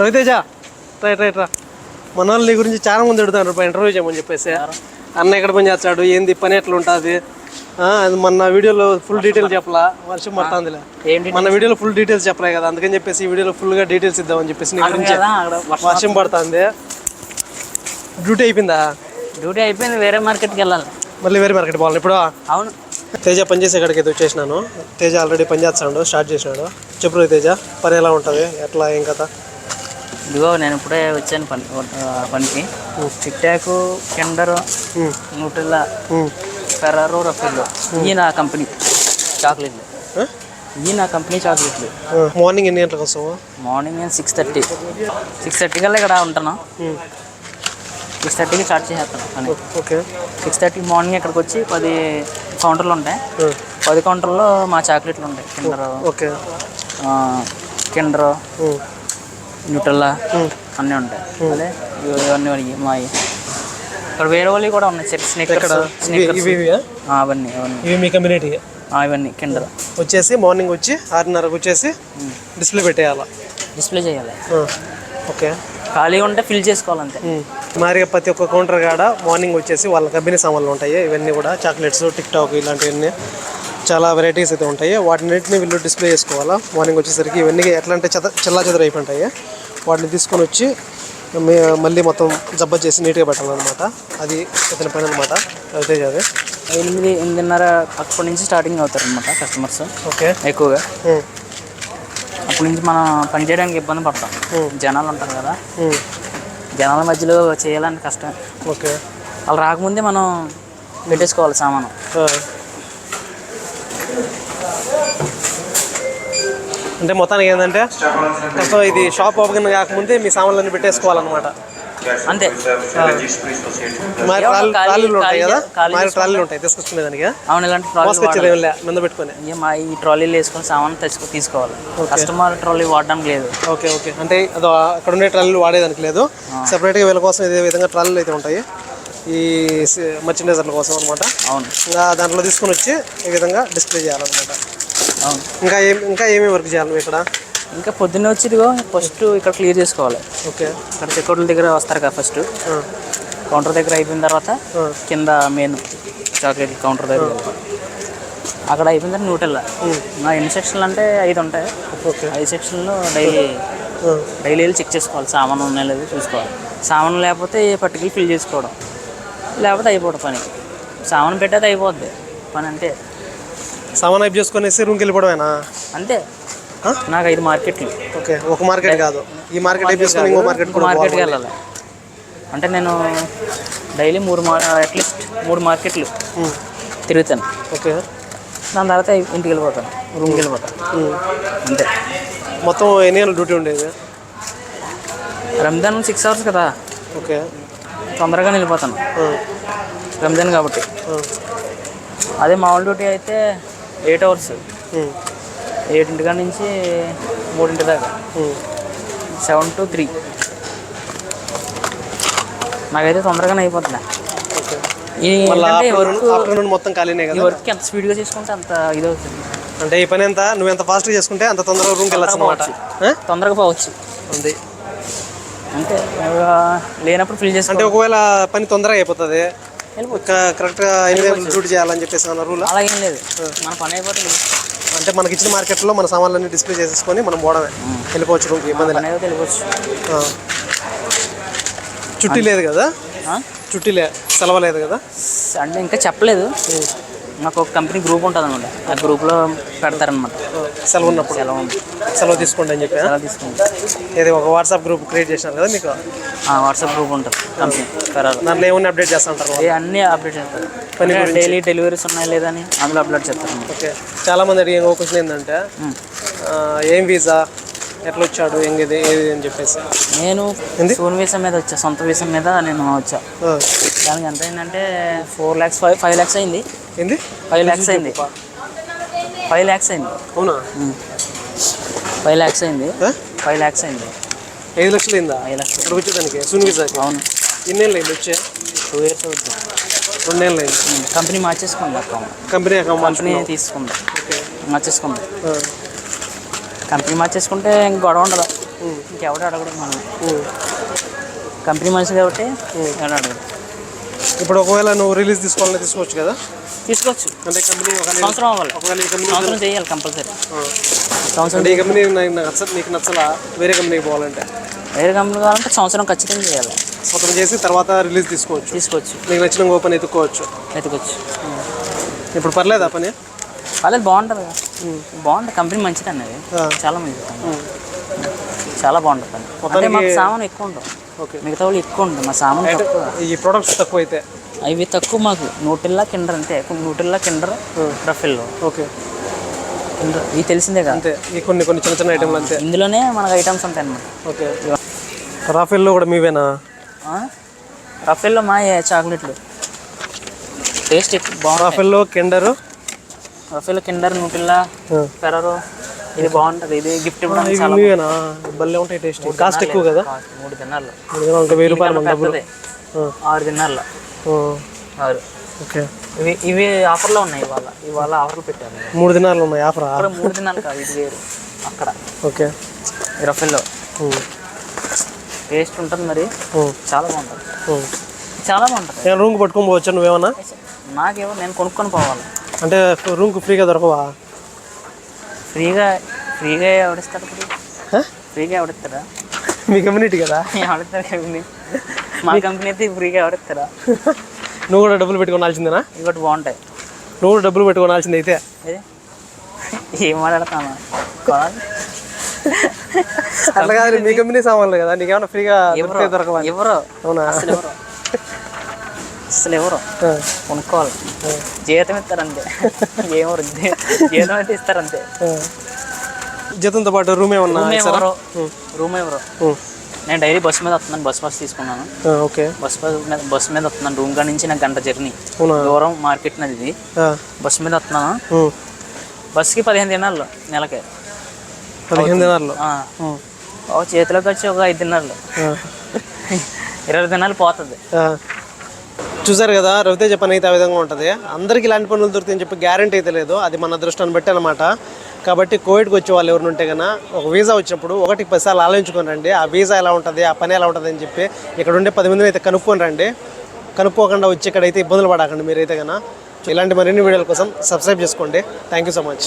Raviteja right right రా. మన వాళ్ళు నీ గురించి చాలా మంది అడుగుతారు ఇంటర్వ్యూ చేయమని చెప్పేసి. అన్న ఎక్కడ పని చేస్తాడు ఏంది పని ఎట్లా ఉంటుంది? అది మన వీడియోలో ఫుల్ డీటెయిల్ చెప్పలా? వర్షం పడుతుందిలే. మన వీడియోలో ఫుల్ డీటెయిల్స్ చెప్పలే కదా అందుకని చెప్పేసి ఈ వీడియోలో ఫుల్గా డీటెయిల్స్ ఇద్దామని చెప్పేసి నీ గురించి వర్షం పడుతుంది. డ్యూటీ అయిపోయిందా? డ్యూటీ అయిపోయింది వేరే మార్కెట్కి వెళ్ళాలి. మళ్ళీ వేరే మార్కెట్ పోవాలి. ఇప్పుడు అవును. తేజ పనిచేసే కాడికి అయితే వచ్చేసినాను. తేజ ఆల్రెడీ పని చేస్తాడు స్టార్ట్ చేసినాడు. చెప్పు తేజ పని ఎలా ఉంటుంది? ఎట్లా ఏం కదా ఇదిగో నేను ఇప్పుడే వచ్చాను పని పనికి. Tic Tac Kinder Nutella Ferrero Raffaello. ఈ నా కంపెనీ. చాక్లెట్లు. ఈ నా కంపెనీ చాక్లెట్లు. మార్నింగ్ ఎన్ని గంటలకు వస్తావు? మార్నింగ్ నేను సిక్స్ థర్టీ సిక్స్ థర్టీ కల్లా ఇక్కడ ఉంటాను. సిక్స్ థర్టీకి స్టార్ట్ చేసేస్తాను పని ఓకే. సిక్స్ థర్టీ మార్నింగ్ ఇక్కడికి వచ్చి పది కౌంటర్లు ఉంటాయి. పది కౌంటర్లో మా చాక్లెట్లు ఉంటాయి. Kinder okay. కిండర్ న్యూట్రల్లా అన్నీ ఉంటాయి. అదే ఇవి- ఇవన్నీ మావి ఇక్కడ వేరే వాళ్ళు కూడా ఉన్నాయి. చెక్ ఇవియా? అవన్నీ అవన్నీ. ఇవి మీ కమ్యూనిటీ? ఇవన్నీ కిండర్. వచ్చేసి మార్నింగ్ వచ్చి ఆరున్నరకు వచ్చేసి డిస్ప్లే పెట్టేయాలా? డిస్ప్లే చేయాలి. ఓకే. ఖాళీగా ఉంటే ఫిల్ చేసుకోవాలి అంతే మరి ప్రతి ఒక్క కౌంటర్ కాడ మార్నింగ్ వచ్చేసి వాళ్ళ కంపెనీ సామాన్లు ఉంటాయి. ఇవన్నీ కూడా చాక్లెట్స్ టిక్ టాక్ ఇలాంటివన్నీ చాలా వెరైటీస్ అయితే ఉంటాయి. వాటిన్నింటిని వీళ్ళు డిస్ప్లే చేసుకోవాలా? మార్నింగ్ వచ్చేసరికి ఇవన్నీ ఎట్లా అంటే చెద చెల్లా చెదర అయిపోయింటాయి. వాటిని తీసుకొని వచ్చి మళ్ళీ మొత్తం జబ్బ చేసి నీట్గా పెట్టాలన్నమాట. అది ఇతని పని అనమాట రవితేజ్ అది ఎనిమిది ఎనిమిదిన్నర అప్పటి నుంచి స్టార్టింగ్ అవుతారు అనమాట కస్టమర్స్ ఓకే. ఎక్కువగా. అప్పటి నుంచి మనం పని చేయడానికి ఇబ్బంది పడతాం. జనాలు ఉంటారు కదా. జనాల మధ్యలో చేయాలంటే కష్టం. ఓకే. వాళ్ళు రాకముందే మనం పెట్టేసుకోవాలి సామాను. అంటే మొత్తానికి ఏంటంటే ఇది షాప్ ఓపెన్ కాకముందే మీ సామాన్లన్నీ పెట్టేసుకోవాలన్నమాట. అంతే. ట్రాలీలు ఉంటాయి కదా? ట్రాలీలు ఉంటాయి తీసుకొచ్చుకునే దానికి అవును ఇలాంటి ట్రాలీ మీద పెట్టుకొని. ఇక మా ఈ ట్రాలీలు వేసుకొని సామాన్ తెచ్చుకో తీసుకోవాలి. కస్టమర్ ట్రాలీ వాడడానికి లేదు. Okay okay. అంటే అదో అక్కడ ఉండే ట్రాలీలు వాడేదానికి లేదు. సెపరేట్గా వీళ్ళ కోసం ఇదే విధంగా ట్రాలీలు అయితే ఉంటాయి. ఈ మర్చెండైజర్ల కోసం అనమాట అవును. ఇంకా దాంట్లో తీసుకొని వచ్చి ఈ విధంగా డిస్ప్లే చేయాలన్నమాట. అవును. ఇంకా ఏం ఇంకా ఏమేమి వర్క్ చేయాలి ఇక్కడ? ఇంకా పొద్దున్నే వచ్చి ఇదిగో ఫస్ట్ ఇక్కడ క్లియర్ చేసుకోవాలి. ఓకే. ఇక్కడ చెక్అవుట్ల దగ్గర వస్తారు కదా ఫస్ట్ కౌంటర్ దగ్గర అయిపోయిన తర్వాత. కింద మెయిన్ చాక్లెట్ కౌంటర్ దగ్గర. అక్కడ అయిపోయిన తర్వాత న్యూటెల్లా నా ఎన్ని సెక్షన్లు అంటే ఐదు ఉంటాయి. ఓకే. ఐదు సెక్షన్లో డైలీ డైలీ వెళ్ళి చెక్ చేసుకోవాలి సామాన్ ఉన్నాయో లేదో చూసుకోవాలి. సామాన్ లేకపోతే పట్టుకెళ్ళి ఫిల్ చేసుకోవడం. లేకపోతే అయిపోవడం పని. సామాన్ పెట్టేది అయిపోద్ది. పని అంటే సామాన్ అయిపు చేసుకునేసి రూమ్కి వెళ్ళిపోవడమేనా? అంతే? నాకు ఐదు మార్కెట్లు. ఓకే ఒక మార్కెట్ కాదు. ఈ మార్కెట్ ఇంకో మార్కెట్ మార్కెట్కి వెళ్ళాలి. అంటే నేను డైలీ మూడు మా అట్లీస్ట్ మూడు మార్కెట్లు తిరుగుతాను. ఓకే. దాని తర్వాత ఇంటికి వెళ్ళిపోతాను. రూమ్కి వెళ్ళిపోతాను. అంతే. మొత్తం ఎన్ని గంటల డ్యూటీ ఉండేది? రంజాన్ సిక్స్ అవర్స్ కదా. ఓకే. తొందరగా వెళ్ళిపోతాను రంజాన్ కాబట్టి. అదే మామూలు డ్యూటీ అయితే ఎయిట్ అవర్స్. ఏడింటి కాడ నుంచి మూడింటి దాకా. Seven to three. నాకైతే తొందరగానే అయిపోతుంది? మొత్తం ఖాళీనే కదా? వర్క్ ఎంత స్పీడ్గా చేసుకుంటే అంత ఇది అవుతుంది అంటే ఈ పని ఎంత? నువ్వు ఎంత ఫాస్ట్గా చేసుకుంటే అంత తొందరగా రూమ్కి వెళ్ళచ్చు అనమాట తొందరగా పోవచ్చు. ఉంది. ఇక లేనప్పుడు ఫిల్ అంటే చేసుకోవాలి ఒకవేళ పని తొందరగా అయిపోతుంది కరెక్ట్గా ఎనిమిది డ్యూటీ చేయాలని చెప్పేసి అన్న రూల్ అలాగేం లేదు. మన పని అయిపోతుంది అంటే మనకి ఇచ్చిన మార్కెట్లో మన సామాన్లన్నీ డిస్ప్లే చేసేసుకొని మనం పోవడమే. వెళ్ళిపోవచ్చు రూమ్కి ఇబ్బంది అయిపోతే వెళ్ళిపోవచ్చు. చుట్టి లేదు కదా? ఆ? చుట్టి లే సెలవు లేదు కదా? అంటే ఇంకా చెప్పలేదు. నాకు ఒక కంపెనీ గ్రూప్ ఉంటుంది అనమాట ఆ గ్రూప్లో పెడతారనమాట సెలవు ఉన్నప్పుడు. సెలవు. సెలవు తీసుకోండి అని చెప్పి సెలవు తీసుకుంటా ఇది ఒక వాట్సాప్ గ్రూప్ క్రియేట్ చేసినారు కదా మీకు? వాట్సాప్ గ్రూప్ ఉంటుంది. కంపెనీ ఫెరార్ దాంట్లో ఏమన్నా అప్డేట్ చేస్తూ ఉంటారు ఏ అన్నీ అప్డేట్ చేస్తారు. డైలీ డెలివరీస్ ఉన్నాయి లేదని అందులో అప్లోడ్ చేస్తారు. ఓకే. చాలా మంది అడిగే క్వశ్చన్ ఏంటంటే ఏం వీసా? ఎట్లా వచ్చాడు ఎంగిది ఏది అని చెప్పేసి. నేను ఏంది? సోన్ వీసా మీద వచ్చా సొంత వీసా మీద నేను వచ్చా. దానికి ఎంత అయిందంటే four lakhs five five lakhs అయింది. ఏంది? ఫైవ్ ల్యాక్స్ అయింది. ఫైవ్ ల్యాక్స్ అయింది. అవునా? ఫైవ్ ల్యాక్స్ అయింది? ఫైవ్ ల్యాక్స్ అయింది. ఐదు లక్షలు అయిందా? ఫైవ్ ల్యాక్స్ ఇక్కడ వచ్చేదానికి? సున్ వీసాకి అవును. ఎన్నేళ్ళు అయింది వచ్చే? టూ ఇయర్స్ అవుతుంది రెండేళ్ళు అయింది. కంపెనీ మార్చేసుకుంది కంపెనీ అకౌంట్ కంపెనీ తీసుకుంది. మార్చేసుకుంది. కంపెనీ మార్చేసుకుంటే ఇంక గొడవ ఉండదు. ఇంకెవడు అడగడు మనం. కంపెనీ మనిషి కాబట్టి ఎవడు అడగడు. ఇప్పుడు ఒకవేళ నువ్వు రిలీజ్ తీసుకోవాలని తీసుకోవచ్చు కదా? తీసుకోవచ్చు. అంటే కంపెనీ సంవత్సరం అవ్వాలి. ఒకవేళ ఈ కంపెనీ సంవత్సరం చేయాలి కంపల్సరీ. సంవత్సరం ఈ కంపెనీ నాకు నచ్చ నీకు నచ్చలా? వేరే కంపెనీకి పోవాలంటే? వేరే కంపెనీ కావాలంటే సంవత్సరం ఖచ్చితంగా చేయాలి. సంవత్సరం చేసి తర్వాత రిలీజ్ తీసుకోవచ్చు. తీసుకోవచ్చు. నీకు నచ్చిన ఓపెన్ ఎత్తుకోవచ్చు. వెతకొచ్చు ఇప్పుడు పర్లేదా పని? వాళ్ళది బాగుంటుంది కదా. బాగుంటుంది కంపెనీ మంచిది అన్నది. చాలా మంచిది. చాలా బాగుంటుంది అంటే మాకు సామాన్ ఎక్కువ ఉండవు. ఓకే. మిగతా వాళ్ళు ఎక్కువ ఉంటుంది మా సామాన్ ఈ ప్రొడక్ట్స్ తక్కువ అయితే అవి తక్కువ మాకు. నూటిల్లా కిండర్ అంతే Nutella Kinder Raffaello okay. Kinder ఇవి తెలిసిందే కదా. అంతే. కొన్ని కొన్ని చిన్న చిన్న ఐటెంలు అంతే. ఇందులోనే మనకు ఐటమ్స్ ఉంటాయి అన్నమాట. ఓకే. రాఫెల్లో కూడా మీవేనా? రఫెల్లో మా చాక్లెట్లు. టేస్ట్ బాగుంటుంది రాఫెల్లో కెండరు రఫెల్లో కిండర్ నూటిల్లా ఫెరరో ఇది బాగుంటుంది. ఇది గిఫ్ట్ భలే ఉంటాయి టేస్ట్. కాస్ట్ ఎక్కువ కదా? మూడు నలభై వెయ్యి రూపాయలు ఆరు తిన్నాళ్ళు ఆ, ఆరు. ఓకే. ఇవి ఇవి ఆఫర్లో ఉన్నాయి ఇవాళ. ఇవాళ ఆఫర్లు పెట్టారు మూడు దినాలు ఉన్నాయి ఆఫరా? అక్కడ మూడు దినాలు కాదు ఇది వేరు. అక్కడ. ఓకే. రఫెల్లో. టేస్ట్ ఉంటుంది మరి. చాలా బాగుంటుంది. చాలా బాగుంటుంది. నేను రూమ్కి పట్టుకొని పోవచ్చా నువ్వేమన్నా? నాకేమో నేను కొనుక్కొని పోవాలి. అంటే రూమ్కి ఫ్రీగా దొరకవా? ఫ్రీగా ఫ్రీగా ఎవడిస్తారు ఇప్పుడు? ఫ్రీగా ఎవడిస్తారా మీ కమ్యూనిటీ కదా? ఎవడిస్తారు కంపెనీ మా కంపెనీ అయితే ఫ్రీగా ఎవడిస్తారా నువ్వు కూడా డబ్బులు పెట్టుకోవాల్సిందేనా? ఇంకోటి బాగుంటాయి. నువ్వు కూడా డబ్బులు పెట్టుకోవాల్సింది అయితే? ఏం? మాట్లాడతాను. అట్లా కాదు మీ కంపెనీ సామాన్లు కదా నీకేమన్నా ఫ్రీగా దొరకవా? ఎవరో. అవునా? అసలు ఎవరో? కొనుక్కోవాలి. జీతం ఇస్తారంతే. ఏమో జీతం అయితే ఇస్తారంతే. జీతంతో పాటు రూమ్ ఏమన్నా రూమ్? ఎవరో? రూమ్ ఎవరో? ఉమ్, నేను డైలీ బస్ మీద వస్తున్నాను బస్ పాస్ తీసుకున్నాను. ఓకే. బస్ పాస్ మీద బస్ మీద వస్తున్నాను. రూమ్ కాడ నుంచి నాకు గంట జర్నీ. దూరం మార్కెట్ నది ఇది. బస్ మీద వస్తున్నాను. బస్కి పదిహేను దినాలు నెలకి. పదిహేను దినాలు చేతిలోకి వచ్చి ఒక ఐదు దినాలు ఆ, ఇరవై దినాలు పోతుంది. చూసారు కదా రవితేజ పని అయితే ఆ విధంగా ఉంటుంది. అందరికీ ఇలాంటి పనులు దొరుకుతాయని చెప్పి గ్యారంటీ అయితే లేదు. అది మన అదృష్టాన్ని బట్టి అనమాట కాబట్టి కోవిడ్కి వచ్చే వాళ్ళు ఎవరు ఉంటే కన్నా ఒక వీసా వచ్చినప్పుడు ఒకటి పదిసార్లు ఆలోచించుకొని రండి. ఆ వీసా ఎలా ఉంటుంది ఆ పని ఎలా ఉంటుంది అని చెప్పి ఇక్కడ ఉండే పది మందిని అయితే కనుక్కొని రండి. కనుక్కోకుండా వచ్చి ఇక్కడైతే ఇబ్బందులు పడకండి మీరైతే కన్నా ఇలాంటి మరిన్ని వీడియోల కోసం సబ్స్క్రైబ్ చేసుకోండి. Thank you so much